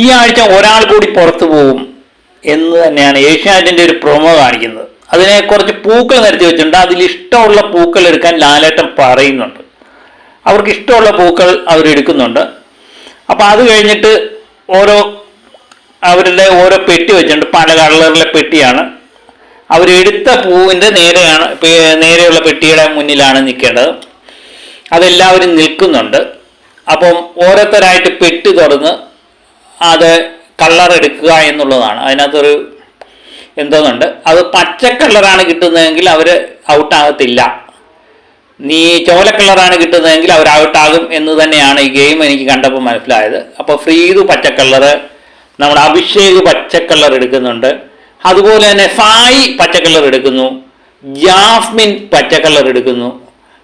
ഈ ആഴ്ച ഒരാൾ കൂടി പുറത്തു പോകും എന്ന് തന്നെയാണ് ഏഷ്യാനെറ്റിന്റെ ഒരു പ്രൊമോ കാണിക്കുന്നത്. അതിനെ കുറച്ച് പൂക്കൾ നിരത്തി വെച്ചിട്ടുണ്ട്. അതിൽ ഇഷ്ടമുള്ള പൂക്കൾ എടുക്കാൻ ലാലേട്ടൻ പറയുന്നുണ്ട്. അവർക്ക് ഇഷ്ടമുള്ള പൂക്കൾ അവരെടുക്കുന്നുണ്ട് അപ്പോൾ അത് കഴിഞ്ഞിട്ട് ഓരോ അവരുടെ ഓരോ പെട്ടി വെച്ചിട്ടുണ്ട്. പല കളറിലെ പെട്ടിയാണ്. അവരെടുത്ത പൂവിന്റെ നേരെയാണ് നേരെയുള്ള പെട്ടിയുടെ മുന്നിലാണ് നിൽക്കേണ്ടത്. അതെല്ലാവരും നിൽക്കുന്നുണ്ട്. അപ്പം ഓരോരുത്തരായിട്ട് പെട്ടി തുറന്ന് അത് കളർ എടുക്കുക എന്നുള്ളതാണ്. അതിനകത്തൊരു എന്തോന്നുണ്ട്? അത് പച്ച കളറാണ് കിട്ടുന്നതെങ്കിൽ അവർ ഔട്ടാകത്തില്ല നീ ചോല കളറാണ് കിട്ടുന്നതെങ്കിൽ അവർ ഔട്ടാകും എന്ന് തന്നെയാണ് ഈ ഗെയിം എനിക്ക് കണ്ടപ്പോൾ മനസ്സിലായത്. അപ്പോൾ ഫ്രീദു പച്ച കളറ് നമ്മുടെ അഭിഷേക് പച്ച കളർ എടുക്കുന്നുണ്ട്. അതുപോലെ തന്നെ സായി പച്ച കളർ എടുക്കുന്നു. ജാസ്മിൻ പച്ച കളർ എടുക്കുന്നു.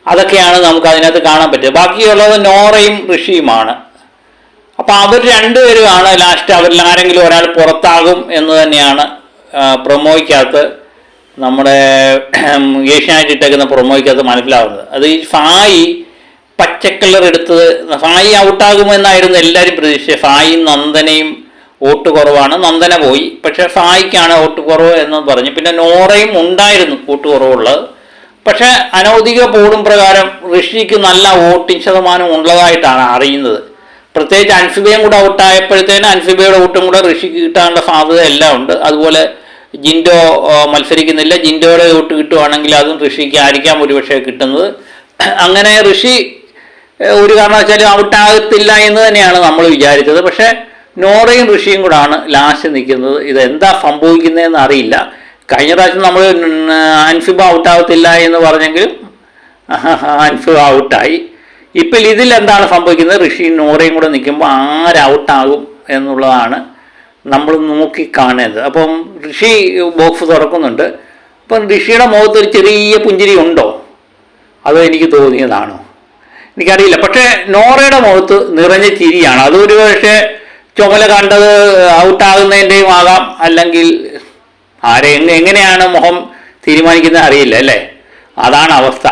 അതൊക്കെയാണ് നമുക്ക് അതിനകത്ത് കാണാൻ പറ്റുക ബാക്കിയുള്ളത് നോറയും ഋഷിയുമാണ്. അപ്പൊ അവർ രണ്ടുപേരുമാണ് ലാസ്റ്റ് അവരിൽ ആരെങ്കിലും ഒരാൾ പുറത്താകും എന്ന് തന്നെയാണ് പ്രൊമോയ്ക്കകത്ത് നമ്മുടെ ഏഷ്യാനെറ്റ് ഇട്ടേക്കുന്ന പ്രൊമോയ്ക്കകത്ത് മനസ്സിലാവുന്നത്. അത് ഈ ഫായി പച്ചക്കളർ എടുത്തത് ഫായി ഔട്ടാകുമെന്നായിരുന്നു എല്ലാവരും പ്രതീക്ഷിച്ചത്. ഫായി നന്ദനയും വോട്ട് കുറവാണ്. നന്ദന പോയി. പക്ഷെ ഫായിക്കാണ് വോട്ട് കുറവ് എന്ന് പറഞ്ഞു. പിന്നെ നോറയും ഉണ്ടായിരുന്നു വോട്ട് കുറവുള്ളത്. പക്ഷേ അനൗദ്യോഗിക പോളും പ്രകാരം ഋഷിക്ക് നല്ല വോട്ടിംഗ് ശതമാനം ഉള്ളതായിട്ടാണ് അറിയുന്നത്. പ്രത്യേകിച്ച് അൻഫിബയും കൂടെ ഔട്ടായപ്പോഴത്തേന് അൻഫിബയുടെ ഔട്ടും കൂടെ ഋഷിക്ക് കിട്ടാനുള്ള സാധ്യത എല്ലാം ഉണ്ട്. അതുപോലെ ജിൻഡോ മത്സരിക്കുന്നില്ല. ജിൻഡോയുടെ ഔട്ട് കിട്ടുവാണെങ്കിൽ അതും ഋഷിക്ക് ആയിരിക്കാം ഒരുപക്ഷെ കിട്ടുന്നത്. അങ്ങനെ ഋഷി ഒരു കാരണവശാലും ഔട്ടാകത്തില്ല എന്ന് തന്നെയാണ് നമ്മൾ വിചാരിച്ചത്. പക്ഷേ നോറയും ഋഷിയും കൂടാണ് ലാസ്റ്റ് നിൽക്കുന്നത്. ഇത് എന്താ സംഭവിക്കുന്നതെന്ന് അറിയില്ല. കഴിഞ്ഞ പ്രാവശ്യം നമ്മൾ അൻഫിബ ഔട്ടാകത്തില്ല എന്ന് പറഞ്ഞെങ്കിലും അൻഫിബ ഔട്ടായി ഇപ്പം ഇതിൽ എന്താണ് സംഭവിക്കുന്നത്? ഋഷി നോറയും കൂടെ നിൽക്കുമ്പോൾ ആര് ഔട്ടാകും എന്നുള്ളതാണ് നമ്മൾ നോക്കി കാണേണ്ടത്. അപ്പം ഋഷി ബോക്സ് തുറക്കുന്നുണ്ട്. അപ്പം ഋഷിയുടെ മുഖത്ത് ഒരു ചെറിയ പുഞ്ചിരി ഉണ്ടോ? അത് എനിക്ക് തോന്നിയതാണോ? എനിക്കറിയില്ല. പക്ഷേ നോറയുടെ മുഖത്ത് നിറഞ്ഞ ചിരിയാണ്. അതൊരു പക്ഷേ ചുമല കണ്ടത് ഔട്ടാകുന്നതിന്റെയും ആകാം. അല്ലെങ്കിൽ ആരെ എങ്ങ എങ്ങനെയാണ് മുഖം തീരുമാനിക്കുന്നത് അറിയില്ല അല്ലേ? അതാണ് അവസ്ഥ.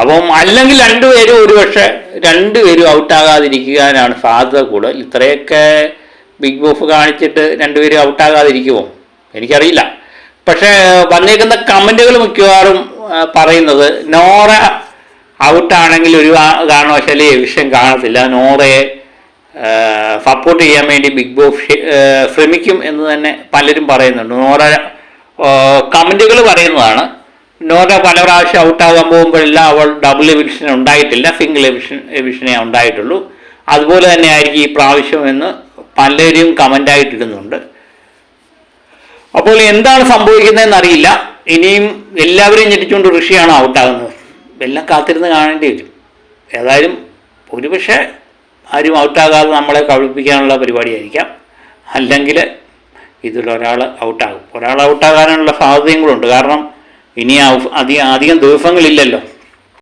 അപ്പം അല്ലെങ്കിൽ രണ്ടുപേരും ഒരുപക്ഷെ രണ്ടുപേരും ഔട്ടാകാതിരിക്കാനാണ് സാധ്യത കൂടുതൽ. ഇത്രയൊക്കെ ബിഗ് ബോഫ് കാണിച്ചിട്ട് രണ്ടുപേരും ഔട്ടാകാതിരിക്കുമോ? എനിക്കറിയില്ല. പക്ഷേ വന്നേക്കുന്ന കമന്റുകൾ മിക്കവാറും പറയുന്നത് നോറ ഔട്ടാണെങ്കിൽ ഒരു കാരണവശാലും വിഷയം കാണത്തില്ല. നോറയെ സപ്പോർട്ട് ചെയ്യാൻ വേണ്ടി ബിഗ് ബോഫ് ശ്രമിക്കും എന്ന് തന്നെ പലരും പറയുന്നുണ്ട്. നോറ കമന്റുകൾ പറയുന്നതാണ്. നോറ പല പ്രാവശ്യം ഔട്ടാകാൻ പോകുമ്പോഴെല്ലാം അവൾ ഡബിൾ എവിഷൻ ഉണ്ടായിട്ടില്ല സിംഗിൾ എവിഷൻ എവിഷനേ ഉണ്ടായിട്ടുള്ളൂ. അതുപോലെ തന്നെ ആയിരിക്കും ഈ പ്രാവശ്യം എന്ന് പലരും കമന്റായിട്ടിടുന്നുണ്ട് അപ്പോൾ എന്താണ് സംഭവിക്കുന്നതെന്ന് അറിയില്ല ഇനിയും എല്ലാവരെയും ഞെട്ടിച്ചുകൊണ്ട് ഋഷിയാണ് ഔട്ടാകുന്നത്. എല്ലാം കാത്തിരുന്ന് കാണേണ്ടി വരും. ഏതായാലും ഒരുപക്ഷെ ആരും ഔട്ടാകാതെ നമ്മളെ കവിപ്പിക്കാനുള്ള പരിപാടിയായിരിക്കാം. അല്ലെങ്കിൽ ഇതിലൊരാൾ ഔട്ടാകും. ഒരാൾ ഔട്ടാകാനുള്ള സാധ്യതയും കൂടെ ഉണ്ട്. കാരണം ഇനി അധികം അധികം ദിവസങ്ങളില്ലല്ലോ.